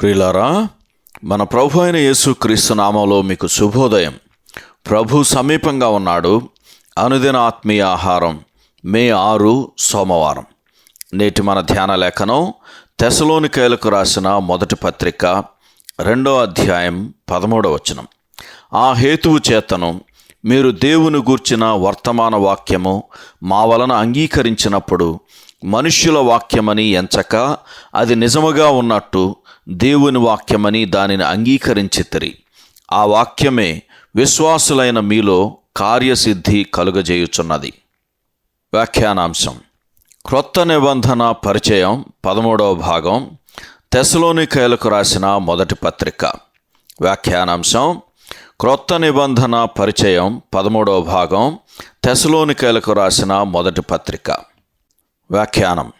ప్రియులారా మన ప్రభు అయిన యేసుక్రీస్తు నామంలో మీకు శుభోదయం. ప్రభు సమీపంగా ఉన్నాడు. అనుదిన ఆత్మీయ ఆహారం మే ఆరు సోమవారం. నేటి మన ధ్యాన లేఖనం తెసలోనికాయలకు రాసిన మొదటి పత్రిక రెండో అధ్యాయం పదమూడవ వచనం. ఆ హేతువు చేతను మీరు దేవుని గూర్చిన వర్తమాన వాక్యము మా వలన అంగీకరించినప్పుడు మనుష్యుల వాక్యమని ఎంచక అది నిజముగా ఉన్నట్టు దేవుని వాక్యమని దానిని అంగీకరించితిరి ఆ వాక్యమే విశ్వాసులైన మీలో కార్యసిద్ధి కలుగజేయుచున్నది. వ్యాఖ్యానాంశం. క్రొత్త నిబంధన పరిచయం పదమూడవ భాగం. తెసలోనికాయలకు రాసిన మొదటి పత్రిక. వ్యాఖ్యానాంశం. క్రొత్త నిబంధన పరిచయం పదమూడవ భాగం. తెసలోనికాయలకు రాసిన మొదటి పత్రిక. వ్యాఖ్యానం.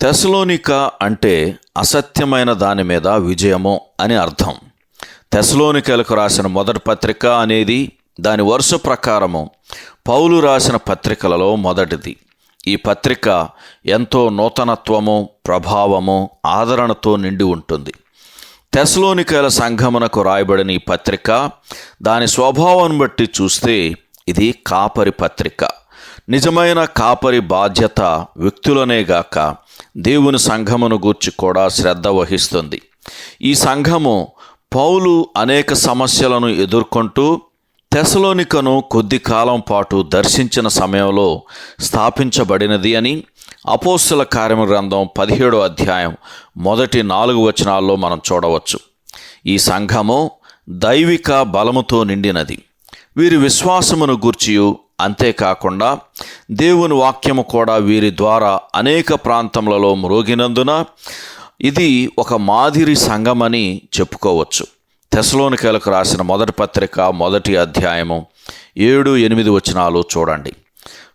తెసలోనిక అంటే అసత్యమైన దాని మీద విజయము అని అర్థం. తెసలోనికలకు రాసిన మొదటి పత్రిక అనేది దాని వరుస ప్రకారము. పౌలు రాసిన పత్రికలలో మొదటిది. ఈ పత్రిక ఎంతో నూతనత్వము ప్రభావము ఆదరణతో నిండి ఉంటుంది. తెసలోనికల సంఘమునకు రాయబడిన ఈ పత్రిక దాని స్వభావం బట్టి చూస్తే ఇది కాపరి పత్రిక. నిజమైన కాపరి బాధ్యత వ్యక్తులనే గాక దేవుని సంఘమును గూర్చి కూడా శ్రద్ధ వహిస్తుంది. ఈ సంఘము పౌలు అనేక సమస్యలను ఎదుర్కొంటూ తెసలోనికను కొద్ది కాలం పాటు దర్శించిన సమయంలో స్థాపించబడినది అని అపోస్తుల కార్యము గ్రంథం పదిహేడో అధ్యాయం మొదటి నాలుగు వచనాల్లో మనం చూడవచ్చు. ఈ సంఘము దైవిక బలముతో నిండినది. వీరి విశ్వాసమును గూర్చియు అంతేకాకుండా దేవుని వాక్యము కూడా వీరి ద్వారా అనేక ప్రాంతములలో మ్రోగినందున ఇది ఒక మాదిరి సంఘమని చెప్పుకోవచ్చు. తెసలోనికలకు రాసిన మొదటి పత్రిక మొదటి అధ్యాయము ఏడు ఎనిమిది వచనాలు చూడండి.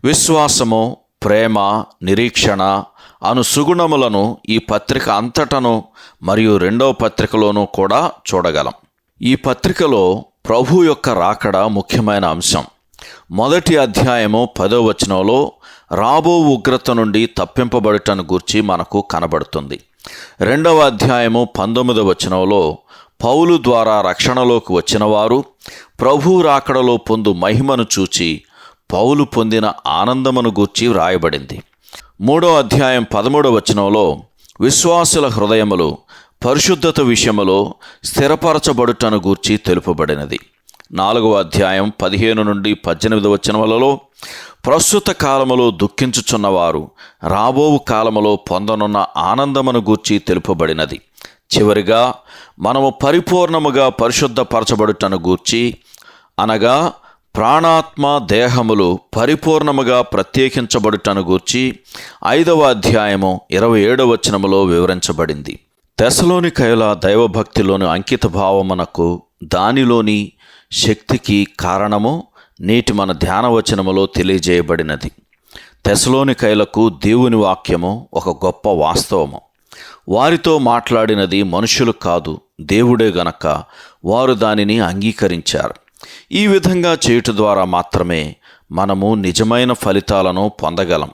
విశ్వాసము ప్రేమ నిరీక్షణ అను సుగుణములను ఈ పత్రిక అంతటను మరియు రెండవ పత్రికలోనూ కూడా చూడగలం. ఈ పత్రికలో ప్రభు యొక్క రాకడ ముఖ్యమైన అంశం. మొదటి అధ్యాయము పదో వచనంలో రాబో ఉగ్రత నుండి తప్పింపబడటను గూర్చి మనకు కనబడుతుంది. రెండవ అధ్యాయము పంతొమ్మిదవ వచనంలో పౌలు ద్వారా రక్షణలోకి వచ్చినవారు ప్రభు రాకడలో పొందు మహిమను చూచి పౌలు పొందిన ఆనందమును గూర్చి వ్రాయబడింది. మూడో అధ్యాయం పదమూడవ వచనంలో విశ్వాసుల హృదయములు పరిశుద్ధత విషయములో స్థిరపరచబడుటను గూర్చి తెలుపబడినది. నాలుగవ అధ్యాయం పదిహేను నుండి పద్దెనిమిది వచనములలో ప్రస్తుత కాలములో దుఃఖించుచున్నవారు రాబోవు కాలములో పొందనున్న ఆనందమును గూర్చి తెలుపబడినది. చివరిగా మనము పరిపూర్ణముగా పరిశుద్ధపరచబడుటను గూర్చి అనగా ప్రాణాత్మ దేహములు పరిపూర్ణముగా ప్రత్యేకించబడుటను గూర్చి ఐదవ అధ్యాయము ఇరవై ఏడవ వచనములో వివరించబడింది. తెసలోని కయల దైవభక్తిలోని అంకిత భావమునకు దానిలోని శక్తికి కారణము నేటి మన ధ్యానవచనములో తెలియజేయబడినది. తెసలోని కైలకు దేవుని వాక్యము ఒక గొప్ప వాస్తవము. వారితో మాట్లాడినది మనుషులు కాదు దేవుడే గనక వారు దానిని అంగీకరించారు. ఈ విధంగా చేయుట ద్వారా మాత్రమే మనము నిజమైన ఫలితాలను పొందగలం.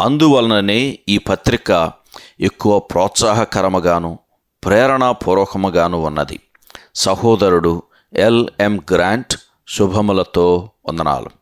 అందువలననే ఈ పత్రిక ఎక్కువ ప్రోత్సాహకరముగాను ప్రేరణాపూర్వకముగాను ఉన్నది. సహోదరుడు ఎల్ఎం గ్రాంట్ శుభములతో వందనాలు.